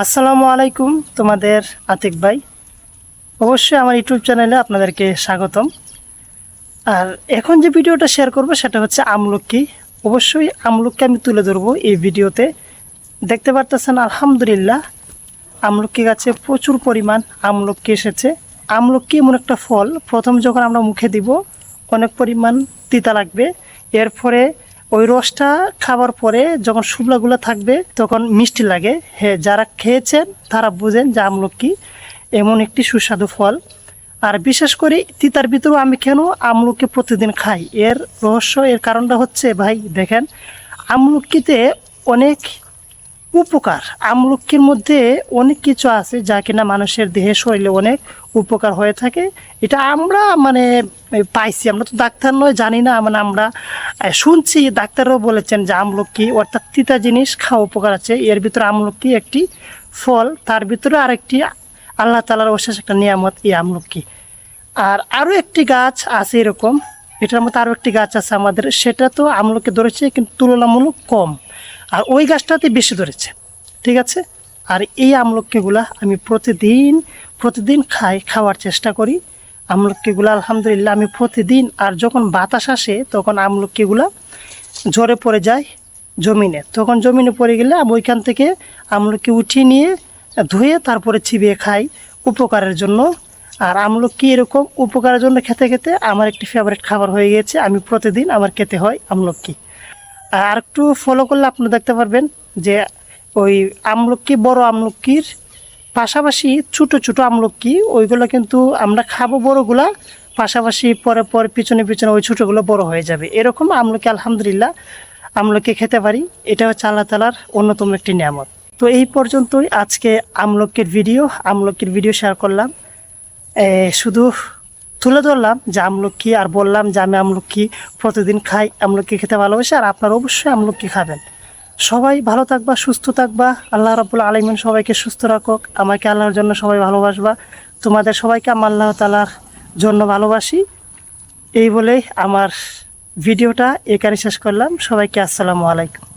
আসসালামু আলাইকুম তোমাদের আতিক ভাই। অবশ্যই আমার ইউটিউব চ্যানেলে আপনাদেরকে স্বাগতম। আর এখন যে ভিডিওটা শেয়ার করব সেটা হচ্ছে আমলকি। অবশ্যই আমলকি আমি তুলে ধরবো এই ভিডিওতে। দেখতে পারতেছেন, আলহামদুলিল্লাহ, আমলকি গাছে প্রচুর পরিমাণ আমলকি এসেছে। আমলকি এমন একটা ফল, প্রথম যখন আমরা মুখে দিব, অনেক পরিমাণ তিতা লাগবে। এরপরে ওই রসটা খাবার পরে যখন শুকলাগুলো থাকবে, তখন মিষ্টি লাগে। হ্যাঁ যারা খেয়েছেন, তারা বুঝেন যে আমলকি এমন একটি সুস্বাদু ফল। আর বিশেষ করে তিতার ভিতরেও আমি কেন আমলকি প্রতিদিন খাই? এর রহস্য, এর কারণটা হচ্ছে, ভাই, দেখেন, আমলকিতে অনেক উপকার। আমলকির মধ্যে অনেক কিছু আছে যা কিনা মানুষের দেহে শরীরে অনেক উপকার হয়ে থাকে। এটা আমরা মানে পাইছি। আমরা তো ডাক্তার নয়, জানি না মানে আমরা শুনছি, ডাক্তারও বলেছেন যে আমলকি, অর্থাৎ তিতা জিনিস খাওয়া উপকার আছে। এর ভিতরে আমলকি একটি ফল, তার ভিতরে আরেকটি আল্লাহ তালার অশেষ একটা নিয়ামত, এই আমলকি। আর আরও একটি গাছ আছে এরকম, এটার মধ্যে আরও একটি গাছ আছে আমাদের, সেটা তো আমলকি ধরেছে, কিন্তু তুলনামূলক কম। আর ওই গাছটাতে বেশি ধরেছে, ঠিক আছে? আর এই আমলকিগুলা আমি প্রতিদিন প্রতিদিন খাই, খাওয়ার চেষ্টা করি। আমলকিগুলো আলহামদুলিল্লাহ আমি প্রতিদিন আর যখন বাতাস আসে তখন আমলকিগুলা ঝরে পড়ে যায় জমিনে। তখন জমিনে পড়ে গেলে আমি ওইখান থেকে আমলকি উঠিয়ে নিয়ে ধুয়ে তারপরে চিবিয়ে খাই উপকারের জন্য। আর আমলকি এরকম উপকারের জন্য খেতে খেতে আমার একটি ফেভারিট খাবার হয়ে গেছে। আমি প্রতিদিন আমার খেতে হয় আমলকি। আর একটু ফলো করলে আপনি দেখতে পারবেন যে ওই আমলকি বড় আমলকির পাশাপাশি ছোটো ছোটো আমলকি, ওইগুলো কিন্তু আমরা খাব বড়গুলা, পাশাপাশি পরে পরে পিছনে পিছনে ওই ছোটোগুলো বড় হয়ে যাবে। এরকম আমলকি আলহামদুলিল্লাহ আমলকি খেতে পারি। এটা হচ্ছে আল্লাহ তালার অন্যতম একটি নিয়ামত। তো এই পর্যন্তই আজকে আমলকির ভিডিও। আমলকির ভিডিও শেয়ার করলাম। শুধু তুলে ধরলাম যে আমলকি, আর বললাম যে আমি আমলকি প্রতিদিন খাই, আমলকি খেতে ভালোবাসি, আর আপনারা অবশ্যই আমলকি খাবেন। সবাই ভালো থাকবা, সুস্থ থাকবা। আল্লাহ রাবুল আলমিন সবাইকে সুস্থ রাখুক। আমাকে আল্লাহর জন্য সবাই ভালোবাসবা। তোমাদের সবাইকে আমি আল্লাহ তালার জন্য ভালোবাসি। এই বলেই আমার ভিডিওটা এখানে শেষ করলাম। সবাইকে আসসালামু আলাইকুম।